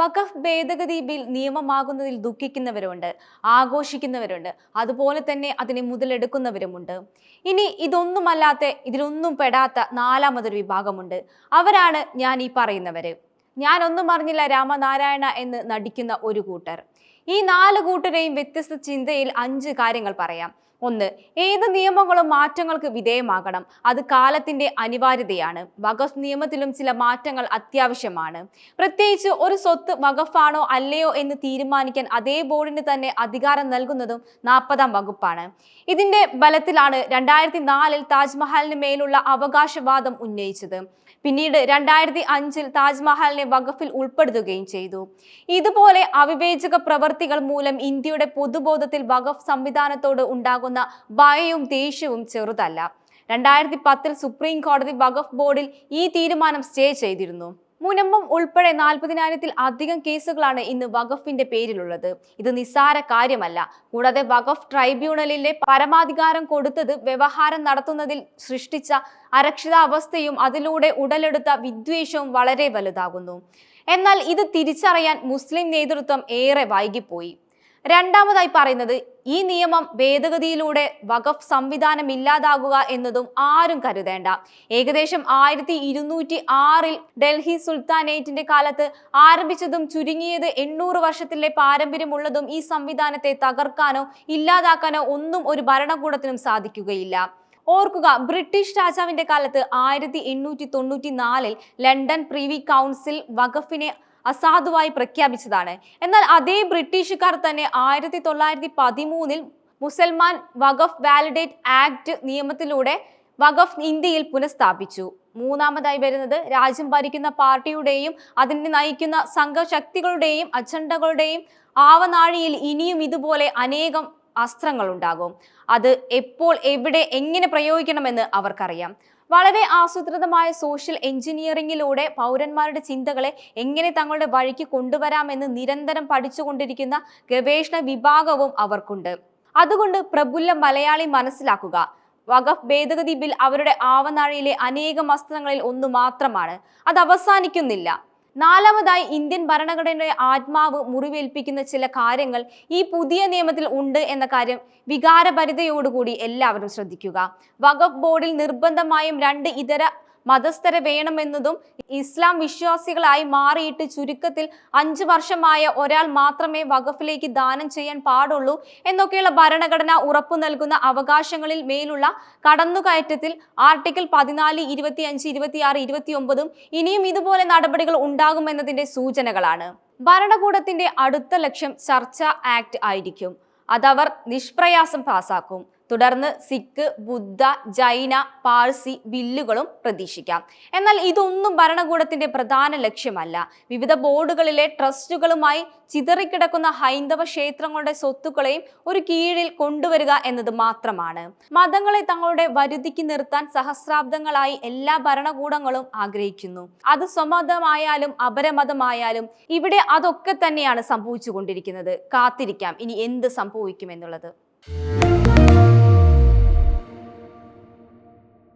വഖഫ് ഭേദഗതി ബിൽ നിയമമാകുന്നതിൽ ദുഃഖിക്കുന്നവരുണ്ട് ആഘോഷിക്കുന്നവരുണ്ട് അതുപോലെ തന്നെ അതിനെ മുതലെടുക്കുന്നവരുമുണ്ട്. ഇനി ഇതൊന്നുമല്ലാത്ത ഇതിലൊന്നും പെടാത്ത നാലാമതൊരു വിഭാഗമുണ്ട്. അവരാണ് ഞാൻ ഈ പറയുന്നവര്. ഞാനൊന്നും അറിഞ്ഞില്ല രാമനാരായണ എന്ന് നടിക്കുന്ന ഒരു കൂട്ടർ. ഈ നാല് കൂട്ടരെയും വ്യത്യസ്ത ചിന്തയിൽ അഞ്ച് കാര്യങ്ങൾ പറയാം. ഒന്ന് ഏത് നിയമങ്ങളും മാറ്റങ്ങൾക്ക് വിധേയമാകണം. അത് കാലത്തിന്റെ അനിവാര്യതയാണ്. വഖഫ് നിയമത്തിലും ചില മാറ്റങ്ങൾ അത്യാവശ്യമാണ്. പ്രത്യേകിച്ച് ഒരു സ്വത്ത് വഖഫാണോ അല്ലയോ എന്ന് തീരുമാനിക്കാൻ അതേ ബോർഡിന് തന്നെ അധികാരം നൽകുന്നതും നാൽപ്പതാം വകുപ്പാണ്. ഇതിന്റെ ബലത്തിലാണ് രണ്ടായിരത്തി നാലിൽ താജ്മഹലിന് മേലുള്ള അവകാശവാദം ഉന്നയിച്ചത്. പിന്നീട് രണ്ടായിരത്തി അഞ്ചിൽ താജ്മഹലിനെ വഖഫിൽ ഉൾപ്പെടുത്തുകയും ചെയ്തു. ഇതുപോലെ അവിവേചക പ്രവർത്തികൾ മൂലം ഇന്ത്യയുടെ പൊതുബോധത്തിൽ വഖഫ് സംവിധാനത്തോട് ഉണ്ടാകുന്ന ഭയവും ദേഷ്യവും ചെറുതല്ല. രണ്ടായിരത്തി പത്തിൽ സുപ്രീം കോടതി വഖഫ് ബോർഡിൽ ഈ തീരുമാനം സ്റ്റേ ചെയ്തിരുന്നു. മുനമ്പം ഉൾപ്പെടെ നാൽപ്പതിനായിരത്തിൽ അധികം കേസുകളാണ് ഇന്ന് വഖഫിന്റെ പേരിലുള്ളത്. ഇത് നിസ്സാര കാര്യമല്ല. കൂടാതെ വഖഫ് ട്രൈബ്യൂണലിലെ പരമാധികാരം കൊടുത്തത് വ്യവഹാരം നടത്തുന്നതിൽ സൃഷ്ടിച്ച അരക്ഷിതാവസ്ഥയും അതിലൂടെ ഉടലെടുത്ത വിദ്വേഷവും വളരെ വലുതാകുന്നു. എന്നാൽ ഇത് തിരിച്ചറിയാൻ മുസ്ലിം നേതൃത്വം ഏറെ വൈകിപ്പോയി. രണ്ടാമതായി പറയുന്നത് ഈ നിയമം ഭേദഗതിയിലൂടെ വഖഫ് സംവിധാനം ഇല്ലാതാകുക എന്നതും ആരും കരുതേണ്ട. ഏകദേശം ആയിരത്തി ഇരുന്നൂറ്റി ആറിൽ ഡൽഹി സുൽത്താനേറ്റിന്റെ കാലത്ത് ആരംഭിച്ചതും ചുരുങ്ങിയത് എണ്ണൂറ് വർഷത്തിലെ പാരമ്പര്യമുള്ളതും ഈ സംവിധാനത്തെ തകർക്കാനോ ഇല്ലാതാക്കാനോ ഒന്നും ഒരു ഭരണകൂടത്തിനും സാധിക്കുകയില്ല. ഓർക്കുക ബ്രിട്ടീഷ് രാജാവിന്റെ കാലത്ത് ആയിരത്തി എണ്ണൂറ്റി തൊണ്ണൂറ്റി നാലിൽ ലണ്ടൻ പ്രീവി കൗൺസിൽ വഖഫിനെ അസാധുവായി പ്രഖ്യാപിച്ചതാണ്. എന്നാൽ അതേ ബ്രിട്ടീഷുകാർ തന്നെ ആയിരത്തി തൊള്ളായിരത്തി പതിമൂന്നിൽ മുസൽമാൻ വഖഫ് വാലിഡേറ്റ് ആക്ട് നിയമത്തിലൂടെ വഖഫ് ഇന്ത്യയിൽ പുനഃസ്ഥാപിച്ചു. മൂന്നാമതായി വരുന്നത് രാജ്യം ഭരിക്കുന്ന പാർട്ടിയുടെയും അതിനെ നയിക്കുന്ന സംഘശക്തികളുടെയും അജണ്ടകളുടെയും ആവനാഴിയിൽ ഇനിയും ഇതുപോലെ അനേകം അസ്ത്രങ്ങൾ ഉണ്ടാകും അത് എപ്പോൾ എവിടെ എങ്ങനെ പ്രയോഗിക്കണമെന്ന് അവർക്കറിയാം. വളരെ ആസൂത്രിതമായ സോഷ്യൽ എഞ്ചിനീയറിംഗിലൂടെ പൗരന്മാരുടെ ചിന്തകളെ എങ്ങനെ തങ്ങളുടെ വഴിക്ക് കൊണ്ടുവരാമെന്ന് നിരന്തരം പഠിച്ചുകൊണ്ടിരിക്കുന്ന ഗവേഷണ വിഭാഗവും അവർക്കുണ്ട്. അതുകൊണ്ട് പ്രബുല്ല മലയാളി മനസ്സിലാക്കുക. വഖഫ് ഭേദഗതി ബിൽ അവരുടെ ആവനാഴിയിലെ അനേകം അസ്ത്രങ്ങളിൽ ഒന്നു മാത്രമാണ് അത് അവസാനിക്കുന്നില്ല. നാലാമതായി ഇന്ത്യൻ ഭരണഘടനയുടെ ആത്മാവ് മുറിവേൽപ്പിക്കുന്ന ചില കാര്യങ്ങൾ ഈ പുതിയ നിയമത്തിൽ ഉണ്ട് എന്ന കാര്യം വികാരഭരിതയോടുകൂടി എല്ലാവരും ശ്രദ്ധിക്കുക. വഖഫ് ബോർഡിൽ നിർബന്ധമായും രണ്ട് ഇതര മതസ്ഥരെ വേണമെന്നതും ഇസ്ലാം വിശ്വാസികളായി മാറിയിട്ട് ചുരുക്കത്തിൽ അഞ്ചു വർഷമായ ഒരാൾ മാത്രമേ വഖഫിലേക്ക് ദാനം ചെയ്യാൻ പാടുള്ളൂ എന്നൊക്കെയുള്ള ഭരണഘടന ഉറപ്പു നൽകുന്ന അവകാശങ്ങളിൽ മേലുള്ള കടന്നുകയറ്റത്തിൽ ആർട്ടിക്കിൾ പതിനാല് ഇരുപത്തി അഞ്ച് ഇരുപത്തിയാറ് ഇരുപത്തി ഒമ്പതും ഇനിയും ഇതുപോലെ നടപടികൾ ഉണ്ടാകുമെന്നതിന്റെ സൂചനകളാണ്. ഭരണകൂടത്തിന്റെ അടുത്ത ലക്ഷ്യം ചർച്ച ആക്ട് ആയിരിക്കും. അതവർ നിഷ്പ്രയാസം പാസാക്കും. തുടർന്ന് സിഖ് ബുദ്ധ ജൈന പാഴ്സി ബില്ലുകളും പ്രതീക്ഷിക്കാം. എന്നാൽ ഇതൊന്നും ഭരണകൂടത്തിന്റെ പ്രധാന ലക്ഷ്യമല്ല. വിവിധ ബോർഡുകളിലെ ട്രസ്റ്റുകളുമായി ചിതറിക്കിടക്കുന്ന ഹൈന്ദവ ക്ഷേത്രങ്ങളുടെ സ്വത്തുക്കളെയും ഒരു കീഴിൽ കൊണ്ടുവരിക എന്നത് മാത്രമാണ്. മതങ്ങളെ തങ്ങളുടെ വരുതിക്ക് നിർത്താൻ സഹസ്രാബ്ദങ്ങളായി എല്ലാ ഭരണകൂടങ്ങളും ആഗ്രഹിക്കുന്നു. അത് സ്വമതമായാലും അപരമതമായാലും ഇവിടെ അതൊക്കെ തന്നെയാണ് സംഭവിച്ചുകൊണ്ടിരിക്കുന്നത്. കാത്തിരിക്കാം. ഇനി എന്ത് സംഭവിക്കും എന്നുള്ളത്